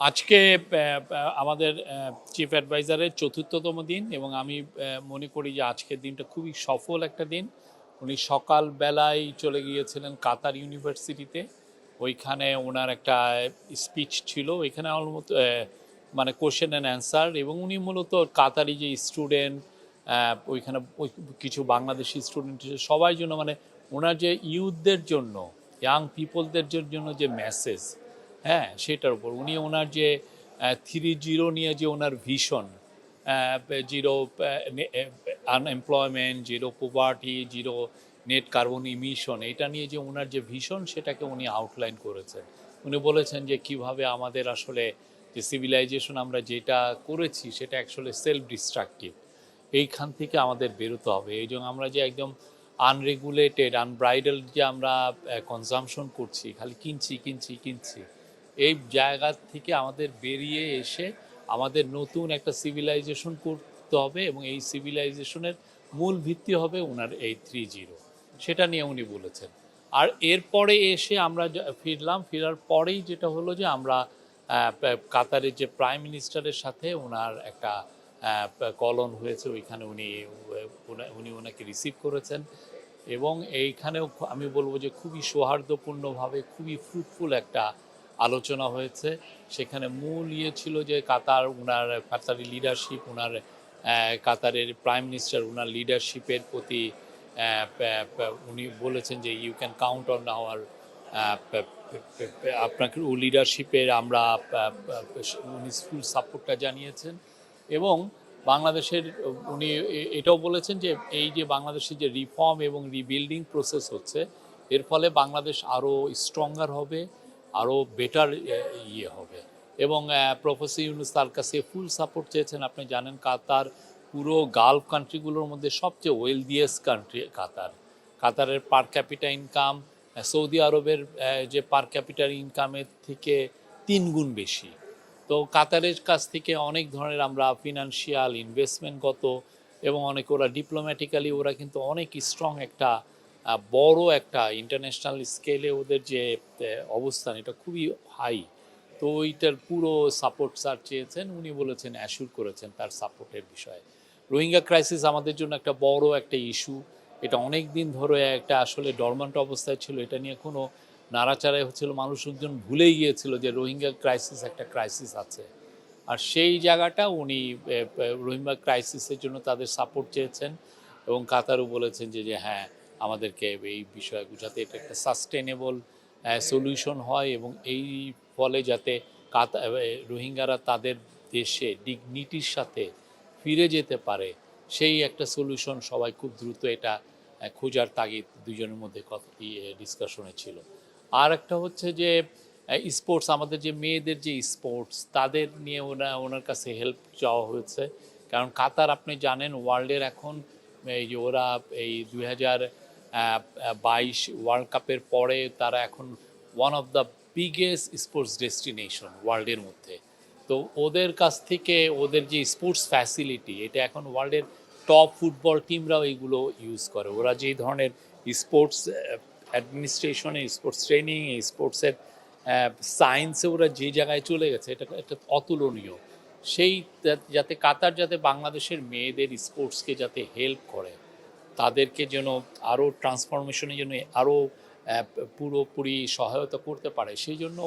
আজকে আমাদের চিফ অ্যাডভাইজারের চতুর্থতম দিন এবং আমি মনে করি যে আজকের দিনটা খুবই সফল একটা দিন। উনি সকাল বেলায় চলে গিয়েছিলেন কাতার ইউনিভার্সিটিতে। ওইখানে ওনার একটা স্পিচ ছিল। ওইখানে অলমোস্ট মানে কোশ্চেন অ্যান্ড অ্যান্সার এবং উনি মূলত কাতারি যে স্টুডেন্ট ওইখানে ওই কিছু বাংলাদেশি স্টুডেন্ট সবাই জন্য মানে ওনার যে ইউথদের জন্য ইয়াং পিপলদের জন্য যে মেসেজ হ্যাঁ সেটার উপর। উনি ওনার যে থ্রি জিরো নিয়ে যে ওনার ভীষণ zero unemployment zero poverty zero net carbon emission এটা নিয়ে যে ওনার যে ভীষণ, সেটাকে উনি আউটলাইন করেছেন। উনি বলেছেন যে কীভাবে আমাদের আসলে যে সিভিলাইজেশন আমরা যেটা করেছি, সেটা অ্যাকচুয়ালি সেলফ ডিস্ট্রাকটিভ এইখান থেকে আমাদের বেরোতে হবে। এই জন্য আমরা যে একদম আনরেগুলেটেড আনব্রাইডাল যে আমরা কনজামশন করছি, খালি কিনছি কিনছি কিনছি এই জায়গা থেকে আমাদের বেরিয়ে এসে আমাদের নতুন একটা সিভিলাইজেশন করতে হবে এবং এই সিভিলাইজেশনের মূল ভিত্তি হবে ওনার এই থ্রি জিরো সেটা নিয়ে উনি বলেছেন। আর এরপরে এসে আমরা ফিরলাম, ফেরার পরেই যেটা হলো যে আমরা কাতারের যে প্রাইম মিনিস্টারের সাথে ওনার একটা কলন হয়েছে, ওইখানে উনি, উনি- ওনাকে রিসিভ করেছেন। এবং এইখানেও আমি বলব যে খুবই সৌহার্দ্যপূর্ণভাবে, খুবই ফ্রুটফুল একটা আলোচনা হয়েছে। সেখানে মূল ইয়ে ছিল যে কাতার ওনার কাতারি লিডারশিপ ওনার কাতারের প্রাইম মিনিস্টার ওনার লিডারশিপের প্রতি উনি বলেছেন যে you can count on our আপনাকে লিডারশিপের আমরা উনি ফুল সাপোর্টটা জানিয়েছেন। এবং বাংলাদেশের, উনি এটাও বলেছেন যে এই যে বাংলাদেশের যে রিফর্ম এবং রিবিল্ডিং প্রসেস হচ্ছে, এর ফলে বাংলাদেশ আরও স্ট্রঙ্গার হবে। আরও বেটার ইয়ে হবে। এবং প্রফেসর ইউনুস তার কাছে ফুল সাপোর্ট চেয়েছেন। আপনি জানেন কাতার পুরো গালফ কান্ট্রিগুলোর মধ্যে সবচেয়ে ওয়েলদিয়েস্ট কান্ট্রি কাতার। কাতারের পার ক্যাপিটা ইনকাম সৌদি আরবের যে পার ক্যাপিটাল ইনকামের থেকে তিন গুণ বেশি। তো কাতারের কাছ থেকে অনেক ধরনের আমরা ফিনান্সিয়াল ইনভেস্টমেন্টগত এবং অনেক ওরা ডিপ্লোম্যাটিক্যালি ওরা কিন্তু অনেক স্ট্রং একটা বড় একটা ইন্টারন্যাশনাল স্কেলে ওদের যে অবস্থান, এটা খুবই হাই তো ওইটার পুরো সাপোর্ট স্যার চেয়েছেন, উনি বলেছেন অ্যাসুর করেছেন তার সাপোর্টের বিষয়ে। রোহিঙ্গা ক্রাইসিস আমাদের জন্য একটা বড় একটা ইস্যু এটা অনেক দিন ধরে একটা আসলে ডরমান্ট অবস্থায় ছিল, এটা নিয়ে কোনো নাড়াচাড়াই হচ্ছিল, মানুষজন ভুলেই গিয়েছিল যে রোহিঙ্গা ক্রাইসিস একটা ক্রাইসিস আছে। আর সেই জায়গাটা উনি রোহিঙ্গা ক্রাইসিসের জন্য তাদের সাপোর্ট চেয়েছেন এবং কাতারও বলেছেন যে হ্যাঁ আমাদেরকে এই বিষয়ে যাতে এটা একটা সাস্টেনেবল সলিউশন হয় এবং এই ফলে যাতে রোহিঙ্গারা তাদের দেশে ডিগনিটির সাথে ফিরে যেতে পারে, সেই একটা সলিউশন সবাই খুব দ্রুত এটা খোঁজার তাগিদ দুজনের মধ্যে কথা ডিসকাশনে ছিল। আর একটা হচ্ছে যে স্পোর্টস আমাদের যে মেয়েদের যে স্পোর্টস তাদের নিয়ে ওনা ওনার কাছে হেল্প চাওয়া হয়েছে। কারণ কাতার আপনি জানেন ওয়ার্ল্ডের এখন, এই যে ওরা এই দুই হাজার বাইশ ওয়ার্ল্ড কাপের পরে তারা এখন one of the biggest sports destination ওয়ার্ল্ডের মধ্যে। তো ওদের কাছ থেকে ওদের যে স্পোর্টস ফ্যাসিলিটি এটা এখন ওয়ার্ল্ডের টপ ফুটবল টিমরাও এইগুলো ইউজ করে। ওরা যেই ধরনের স্পোর্টস অ্যাডমিনিস্ট্রেশনে স্পোর্টস ট্রেনিং স্পোর্টসের সায়েন্সে ওরা যে জায়গায় চলে গেছে, এটা একটা অতুলনীয়। সেই, যাতে কাতার যাতে বাংলাদেশের মেয়েদের স্পোর্টসকে যাতে হেল্প করে। তাদেরকে যেন আরও ট্রান্সফরমেশনের জন্য আরও পুরোপুরি সহায়তা করতে পারে, সেই জন্য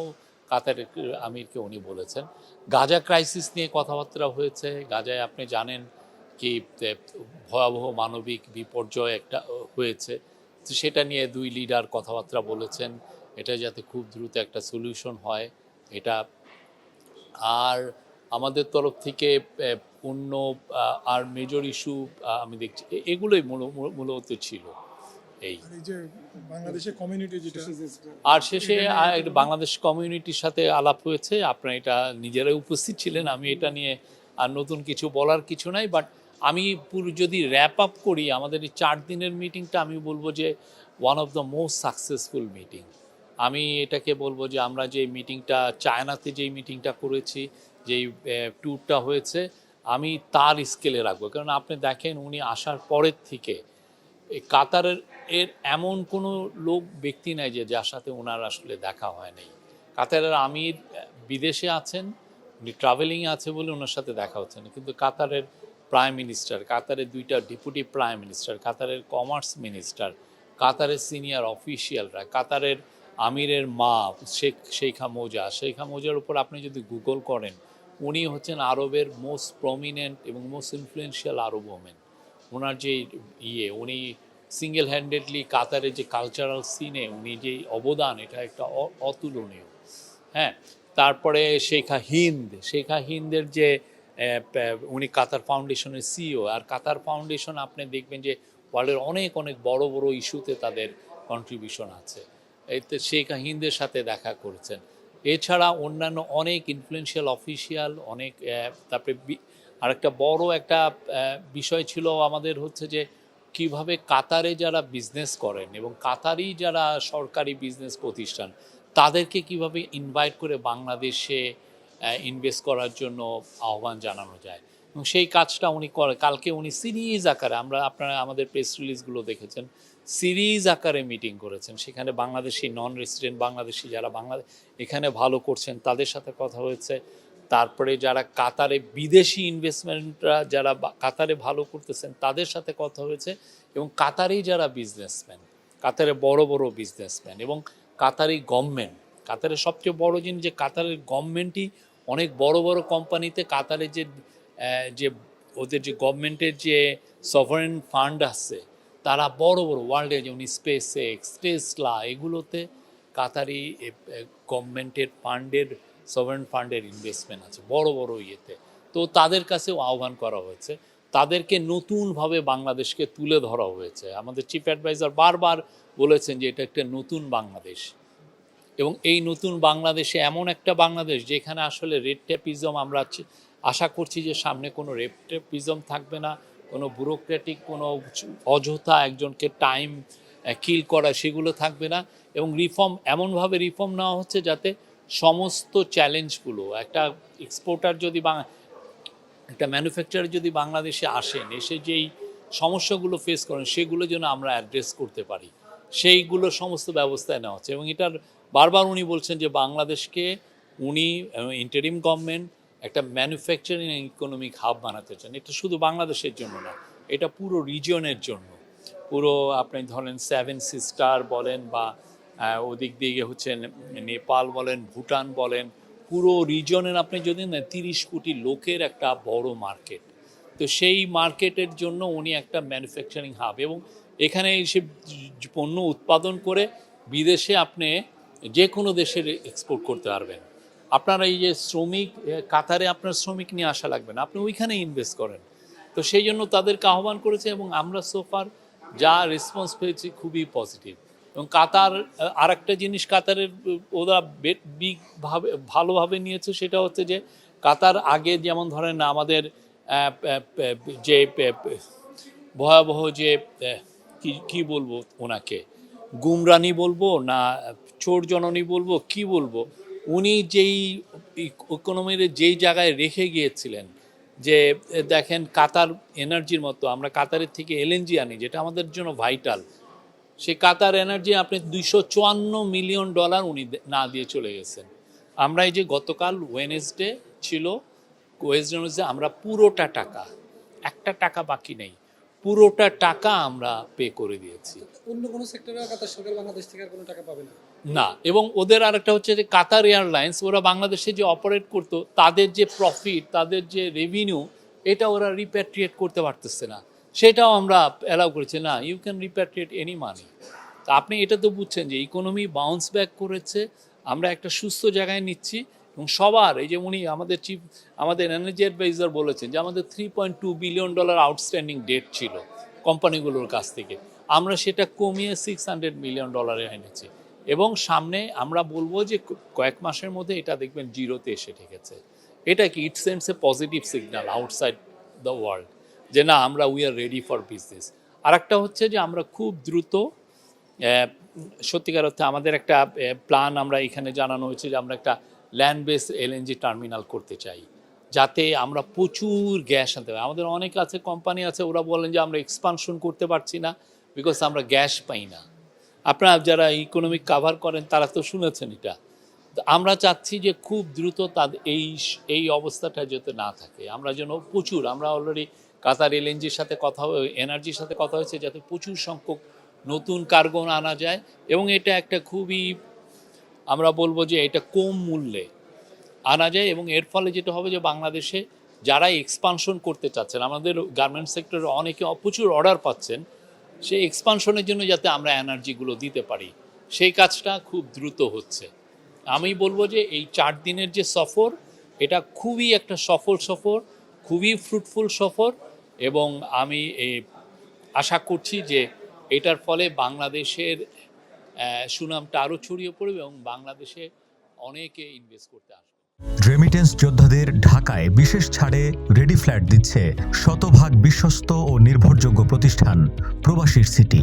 কাতারের আমিরকে উনি বলেছেন। গাজা ক্রাইসিস নিয়ে কথাবার্তা হয়েছে। গাজায় আপনি জানেন কি ভয়াবহ মানবিক বিপর্যয় একটা হয়েছে। তো সেটা নিয়ে দুই লিডার কথাবার্তা বলেছেন। এটা যাতে খুব দ্রুত একটা সলিউশন হয়, এটা। আর আমাদের তরফ থেকে অন্য আর মেজর ইস্যু আমি দেখছি। এগুলোই মূল- মূল- মূলত ছিল এই। আর বাংলাদেশের আর শেষে বাংলাদেশ কমিউনিটির সাথে আলাপ হয়েছে। আপনারা এটা নিজেরাই উপস্থিত ছিলেন আমি এটা নিয়ে আর নতুন কিছু বলার কিছু নাই বাট আমি পুরো যদি র্যাপ আপ করি আমাদের এই চার দিনের মিটিংটা আমি বলব যে one of the most successful meeting আমি এটাকে বলব যে আমরা যে মিটিংটা চায়নাতে যেই মিটিংটা করেছি যেই ট্যুরটা হয়েছে আমি তার স্কেলে রাখব। কারণ আপনি দেখেন উনি আসার পরের থেকে কাতারের এর এমন কোনো লোক, ব্যক্তি নাই যে যার সাথে ওনার আসলে দেখা হয় নাই। কাতারের আমির বিদেশে আছেন, উনি ট্রাভেলিংয়ে আছে বলে ওনার সাথে দেখা হচ্ছে না। কিন্তু কাতারের প্রাইম মিনিস্টার কাতারের দুইটা ডেপুটি প্রাইম মিনিস্টার কাতারের কমার্স মিনিস্টার কাতারের সিনিয়র অফিসিয়ালরা কাতারের আমিরের মা, শেখ শেখা মোজা। শেখা মোজার উপর আপনি যদি গুগল করেন উনি হচ্ছেন আরবের মোস্ট প্রমিনেন্ট এবং মোস্ট ইনফ্লুয়েন্সিয়াল আরব ওমেন ওনার যে ইয়ে উনি সিঙ্গেল হ্যান্ডেডলি কাতারের যে কালচারাল সিনে উনি যে অবদান, এটা একটা অতুলনীয়। হ্যাঁ তারপরে শেখা হিন্দ, শেখা হিন্দের যে উনি কাতার ফাউন্ডেশনের সিও আর কাতার ফাউন্ডেশন আপনি দেখবেন যে ওয়ার্ল্ডের অনেক অনেক বড় বড় ইস্যুতে তাদের কন্ট্রিবিউশন আছে। এতে শেখা হিন্দের সাথে দেখা করেছেন। এছাড়া অন্যান্য অনেক ইনফ্লুয়েন্সিয়াল অফিসিয়াল অনেক তারপরে আর আরেকটা বড় একটা বিষয় ছিল আমাদের হচ্ছে যে কীভাবে কাতারে যারা বিজনেস করেন এবং কাতারি যারা সরকারি বিজনেস প্রতিষ্ঠান, তাদেরকে কীভাবে ইনভাইট করে বাংলাদেশে ইনভেস্ট করার জন্য আহ্বান জানানো যায়। এবং সেই কাজটা উনি করে। কালকে উনি সিরিজ আকারে, আমরা আপনারা আমাদের প্রেস রিলিজগুলো দেখেছেন, সিরিজ আকারে মিটিং করেছেন। সেখানে বাংলাদেশি নন রেসিডেন্ট বাংলাদেশি যারা বাংলাদেশ এখানে ভালো করছেন, তাদের সাথে কথা হয়েছে। তারপরে যারা কাতারে বিদেশি ইনভেস্টমেন্টরা যারা কাতারে ভালো করতেছেন, তাদের সাথে কথা হয়েছে। এবং কাতারেই যারা বিজনেসম্যান কাতারে বড় বড় বিজনেসম্যান এবং কাতারি গভর্নমেন্ট কাতারের সবচেয়ে বড় জিনিস যে কাতারের গভর্নমেন্টই অনেক বড় বড় কোম্পানিতে কাতারে যে যে ওদের যে গভর্নমেন্টের যে সভারেন ফান্ড আছে, তারা বড় বড় ওয়ার্ল্ডে যেমন স্পেস এক্স টেসলা এগুলোতে কাতারি গভর্নমেন্টের ফান্ডের সভারেন ফান্ডের ইনভেস্টমেন্ট আছে, বড় বড় ইয়েতে। তো তাদের কাছেও আহ্বান করা হয়েছে। তাদেরকে নতুনভাবে বাংলাদেশকে তুলে ধরা হয়েছে। আমাদের চিফ অ্যাডভাইজার বারবার বলেছেন যে এটা একটা নতুন বাংলাদেশ। এবং এই নতুন বাংলাদেশে এমন একটা বাংলাদেশ যেখানে আসলে রেড ট্যাপিজম আমরা আশা করছি যে সামনে কোনো রেড টেপিজম থাকবে না, কোনো ব্যুরোক্রেটিক কোনো অযথা একজনকে টাইম কিল করা সেগুলো থাকবে না এবং রিফর্ম এমনভাবে রিফর্ম নেওয়া হচ্ছে যাতে সমস্ত চ্যালেঞ্জগুলো একটা এক্সপোর্টার যদি একটা ম্যানুফ্যাকচারার যদি বাংলাদেশে আসেন, এসে যেই সমস্যাগুলো ফেস করেন, সেগুলো যেন আমরা অ্যাড্রেস করতে পারি। সেইগুলো সমস্ত ব্যবস্থায় নেওয়া হচ্ছে এবং এটার বারবার উনি বলছেন যে বাংলাদেশকে উনি ইন্টারিম গভর্নমেন্ট একটা ম্যানুফ্যাকচারিং ইকোনমিক হাব বানাতে চান। এটা শুধু বাংলাদেশের জন্য না, এটা পুরো রিজিয়নের জন্য। পুরো আপনি ধরেন সেভেন সিস্টার বলেন বা ওদিক দিয়ে হচ্ছে নেপাল বলেন, ভুটান বলেন, পুরো রিজনের আপনি যদি না তিরিশ কোটি লোকের একটা বড় মার্কেট তো সেই মার্কেটের জন্য উনি একটা ম্যানুফ্যাকচারিং হাব এবং এখানে এসে পণ্য উৎপাদন করে বিদেশে আপনি যে কোনো দেশের এক্সপোর্ট করতে পারবেন। আপনারা এই যে শ্রমিক কাতারে আপনার শ্রমিক নিয়ে আসা লাগবে না। আপনি ওইখানে ইনভেস্ট করেন। তো সেই জন্য তাদেরকে আহ্বান করেছে এবং আমরা সোফার যা রেসপন্স পেয়েছি খুবই পজিটিভ এবং কাতার আর একটা জিনিস কাতারের ওরা বে- big ভাবে, ভালোভাবে নিয়েছে সেটা হচ্ছে যে কাতার আগে যেমন ধরেন আমাদের যে ভয়াবহ যে কি বলব ওনাকে? গুমরানি বলব না চোর জননী বলব, কি বলব? উনি যেই ইকোনমির যেই জায়গায় রেখে গিয়েছিলেন, যে, দেখেন কাতার এনার্জির মতো, আমরা কাতারের থেকে এলএনজি আনি, যেটা আমাদের জন্য ভাইটাল সে কাতার এনার্জি আপনি দুইশো চুয়ান্ন মিলিয়ন ডলার উনি না দিয়ে চলে গেছেন। আমরা এই যে গতকাল ওয়েনেসডে ছিল ওয়েনেসডে আমরা পুরোটা টাকা, একটা টাকা বাকি নেই। পুরোটা টাকা আমরা পে করে দিয়েছি। অন্য কোনো সেক্টরে কাতার সরকার বাংলাদেশ থেকে আর কোনো টাকা পাবে না? না এবং ওদের আরেকটা হচ্ছে যে কাতার এয়ারলাইন্স ওরা বাংলাদেশে যে অপারেট করতো তাদের যে প্রফিট তাদের যে রেভিনিউ এটা ওরা রিপ্যাট্রিয়েট করতে পারতেছে না। সেটাও আমরা অ্যালাউ করেছি না you can repatriate any money তা আপনি এটা তো বুঝছেন যে ইকোনমি বাউন্স ব্যাক করেছে আমরা একটা সুস্থ জায়গায় নিচ্ছি এবং সবার, এই যে উনি আমাদের চিফ আমাদের এনার্জি অ্যাডভাইজার বলেছেন যে আমাদের three point two billion dollar outstanding debt ছিল কোম্পানিগুলোর কাছ থেকে। আমরা সেটা কমিয়ে সিক্স হান্ড্রেড মিলিয়ন ডলারে এনেছি। এবং সামনে আমরা বলব যে কয়েক মাসের মধ্যে এটা দেখবেন জিরোতে এসে ঠেকেছে। এটা কি it sends a positive signal outside the world যে না, আমরা we are ready for business আর একটা হচ্ছে যে আমরা খুব দ্রুত সত্যিকার অর্থে আমাদের একটা প্ল্যান আমরা এখানে জানানো হয়েছে যে আমরা একটা ল্যান্ড বেস এলএনজি টার্মিনাল করতে চাই, যাতে আমরা প্রচুর গ্যাস আনতে পারি। আমাদের অনেক আছে কোম্পানি আছে, ওরা বলেন যে আমরা এক্সপানশন করতে পারছি না বিকজ আমরা গ্যাস পাই না। আপনারা যারা ইকোনমিক কাভার করেন, তারা তো শুনেছেন এটা। আমরা চাচ্ছি যে খুব দ্রুত তাদের এই এই অবস্থাটা যাতে না থাকে। আমরা যেন প্রচুর, আমরা অলরেডি কাতার এলএনজির সাথে কথা এনার্জির সাথে কথা হয়েছে, যাতে প্রচুর সংখ্যক নতুন কার্গো আনা যায় এবং এটা একটা খুবই আমরা বলব যে এটা কম মূল্যে আনা যায় এবং এর ফলে যেটা হবে যে বাংলাদেশে যারা এক্সপানশন করতে চাচ্ছেন, আমাদের গার্মেন্টস সেক্টরে অনেকে প্রচুর অর্ডার পাচ্ছেন, সেই এক্সপানশনের জন্য যাতে আমরা এনার্জিগুলো দিতে পারি। সেই কাজটা খুব দ্রুত হচ্ছে। আমি বলব যে এই চার দিনের যে সফর, এটা খুবই একটা সফল সফর, খুবই ফ্রুটফুল সফর এবং আমি আশা করছি যে এটার ফলে বাংলাদেশের সুনামটা আরও ছড়িয়ে পড়বে এবং বাংলাদেশে অনেকে ইনভেস্ট করতে আসবে। রেমিটেন্স যোদ্ধাদের ঢাকায় বিশেষ ছাড়ে রেডি ফ্ল্যাট দিচ্ছে শতভাগ বিশ্বস্ত ও নির্ভরযোগ্য প্রতিষ্ঠান প্রবাসীর সিটি